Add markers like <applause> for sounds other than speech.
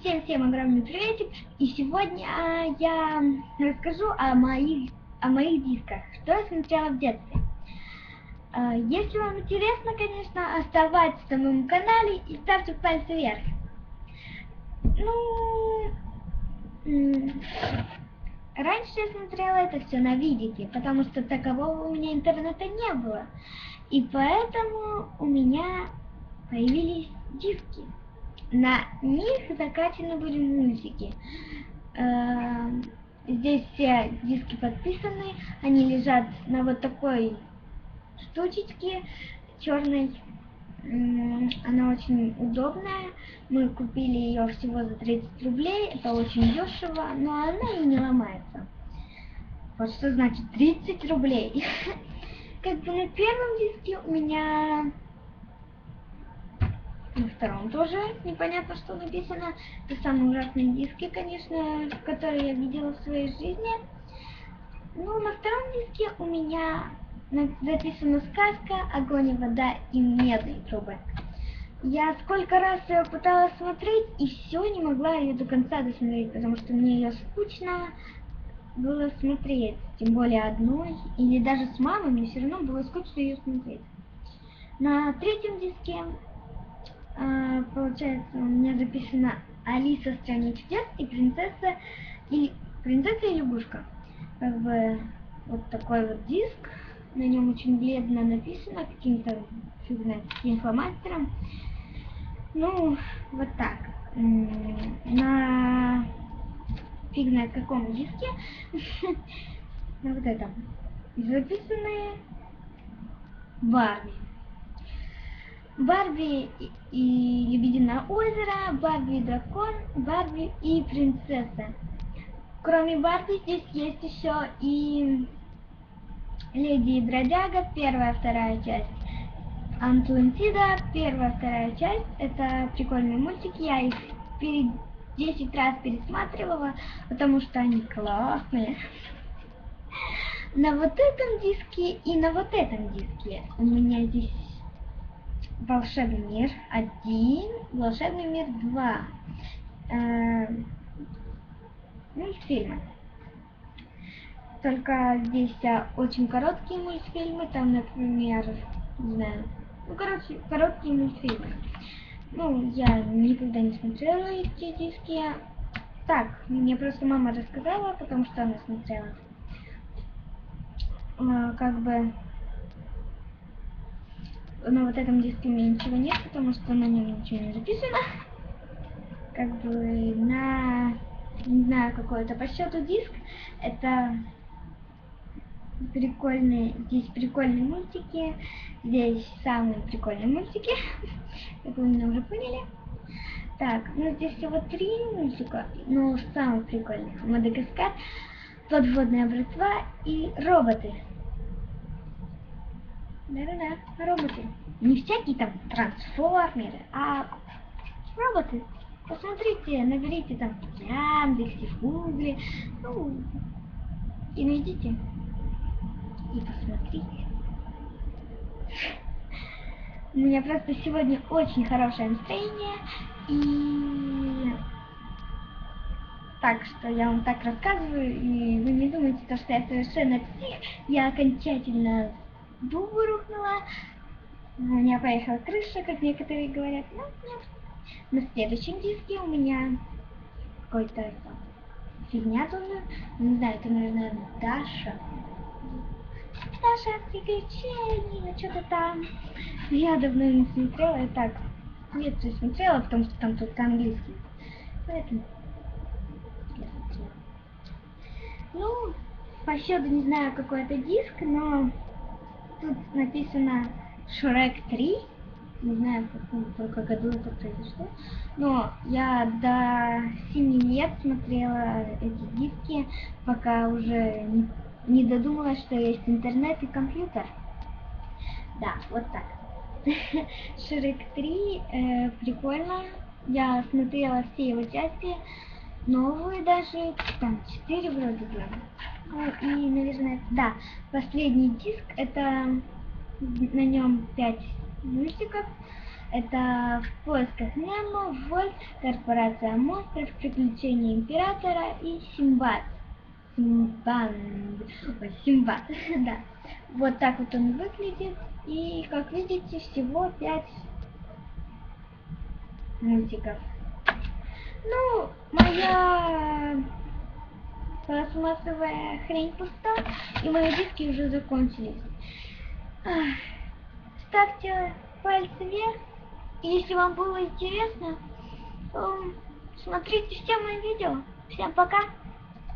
Всем-всем огромный приветик, и сегодня а, я расскажу о моих, о моих дисках, что я смотрела в детстве. А, если вам интересно, конечно, оставайтесь на моем канале и ставьте пальцы вверх. Ну, раньше я смотрела это все на видике, потому что такового у меня интернета не было. И поэтому у меня появились диски на них закачаны были мультики. Эм, здесь все диски подписаны, они лежат на вот такой штучечке черной. Она очень удобная. Мы купили ее всего за 30 рублей. Это очень дешево, но она и не ломается. Вот что значит 30 рублей. <laughs> Как бы на первом диске у меня на втором тоже непонятно, что написано. Это самые ужасные диски, конечно, которые я видела в своей жизни. Ну, на втором диске у меня записана сказка «Огонь и вода и медные трубы». Я сколько раз ее пыталась смотреть, и все не могла ее до конца досмотреть, потому что мне ее скучно было смотреть. Тем более одной, или даже с мамой, мне все равно было скучно ее смотреть. На третьем диске получается, у меня записано Алиса в стране чудес и принцесса и принцесса и лягушка. Как бы вот такой вот диск. На нем очень бледно написано каким-то фиг знает фломастером. Ну, вот так. На фиг знает каком диске. <laughs> На вот этом. Записаны Барби. Барби и Лебединое озеро, Барби и дракон, Барби и принцесса. Кроме Барби здесь есть еще и Леди и Бродяга, первая, вторая часть. Атлантида, первая, вторая часть. Это прикольные мультики, я их перед 10 раз пересматривала, потому что они классные. На вот этом диске и на вот этом диске у меня здесь волшебный мир 1, волшебный мир 2. Э, мультфильмы. Только здесь а, очень короткие мультфильмы, там, например, не знаю, ну, короче, короткие мультфильмы. Ну, я никогда не смотрела эти диски. Так, мне просто мама рассказала, потому что она смотрела. А, как бы на вот этом диске у меня ничего нет, потому что на нем ничего не записано. Как бы на, не знаю, какой-то по счету диск. Это прикольные, здесь прикольные мультики, здесь самые прикольные мультики, <laughs> как вы меня уже поняли. Так, ну здесь всего три мультика, но самый прикольный. Мадагаскар, подводная братва и роботы. Да-да-да, роботы. Не всякие там трансформеры, а роботы. Посмотрите, наберите там в Яндексе, в Гугле, ну, и найдите. И посмотрите. У меня просто сегодня очень хорошее настроение, и так что я вам так рассказываю, и вы не думайте, то, что я совершенно псих, я окончательно дуба рухнула, у меня поехала крыша, как некоторые говорят. Ну, нет. На следующем диске у меня какой-то фигня тоже. Не знаю, это, наверное, Даша. Даша приключения, что-то там. Я давно не смотрела, и так, нет, не смотрела, потому что там только английский. Поэтому я смотрела. Ну, по счету не знаю, какой это диск, но тут написано Шрек 3. Не знаю, в каком только году это произошло. Но я до 7 лет смотрела эти диски, пока уже не, додумалась, что есть интернет и компьютер. Да, вот так. <laughs> Шрек 3 э, прикольно. Я смотрела все его части, новые даже, там 4 вроде бы. Ну и, наверное, да, последний диск, это на нем 5 мультиков. Это «В поисках Немо», «Вольт», «Корпорация монстров», «Приключения Императора» и «Симбад». Симбан. Ой, Симбад, <laughs> да. Вот так вот он выглядит. И, как видите, всего 5 мультиков. Ну, моя пластмассовая хрень пуста, и мои диски уже закончились. Ставьте пальцы вверх, если вам было интересно, смотрите все мои видео. Всем пока!